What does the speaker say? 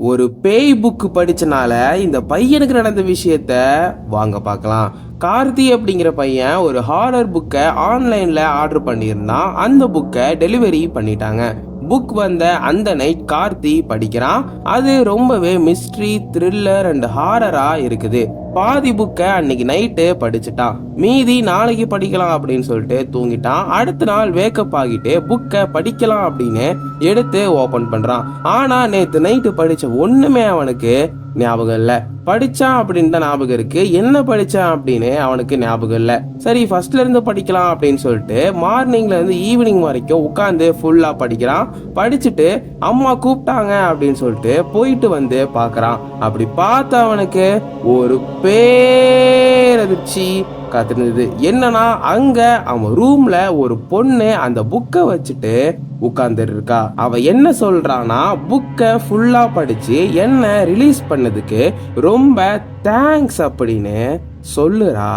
ஒரு பேய் புக்கு படிச்சனால இந்த பையனுக்கு நடந்த விஷயத்த வாங்க பார்க்கலாம். கார்த்தி அப்படிங்கிற பையன் ஒரு ஹாரர் புக்கை ஆன்லைனில் ஆர்டர் பண்ணியிருந்தான். அந்த புக்கை டெலிவரி பண்ணிட்டாங்க. புக் வந்த அந்த நைட் கார்த்தி படிக்கிறான். அது ரொம்பவே மிஸ்ட்ரி த்ரில்லர் அண்ட் ஹாரராக இருக்குது. பாதி புக்கை அன்னைக்கு நைட்டு படிச்சுட்டான் மீதி நாளைக்கு படிக்கலாம் அப்படின்னு சொல்லிட்டு தூங்கிட்டான். அடுத்த நாள் வேக்கப் ஆகிட்டு புக்கை படிக்கலாம் அப்படின்னு எடுத்து ஓபன் பண்றான். ஆனா நேத்து நைட்டு படிச்ச ஒண்ணுமே அவனுக்கு ஞாபகம் இல்ல. படிச்சான் அப்படின்னு தான் ஞாபகம் இருக்கு. என்ன படிச்சான் அப்படின்னு அவனுக்கு ஞாபகம் இல்ல. சரி ஃபர்ஸ்ட்ல இருந்து படிக்கலாம் அப்படின்னு சொல்லிட்டு மார்னிங்ல இருந்து ஈவினிங் வரைக்கும் உட்காந்து ஃபுல்லா படிக்கிறான். படிச்சுட்டு அம்மா கூப்பிட்டாங்க அப்படின்னு சொல்லிட்டு போயிட்டு வந்து பார்க்குறான். அப்படி பார்த்த அவனுக்கு ஒரு பேரதிர்ச்சி காத்திருந்தது. என்னன்னா அங்க அவன் ரூம்ல ஒரு பொண்ணு அந்த புக்கை வச்சுட்டு உட்கார்ந்துட்டு இருக்கா அவ என்ன சொல்றானா புக்கை ஃபுல்லா படிச்சு என்ன ரிலீஸ் பண்ணதுக்கு ரொம்ப தேங்க்ஸ் அப்படின்னு சொல்லுறா.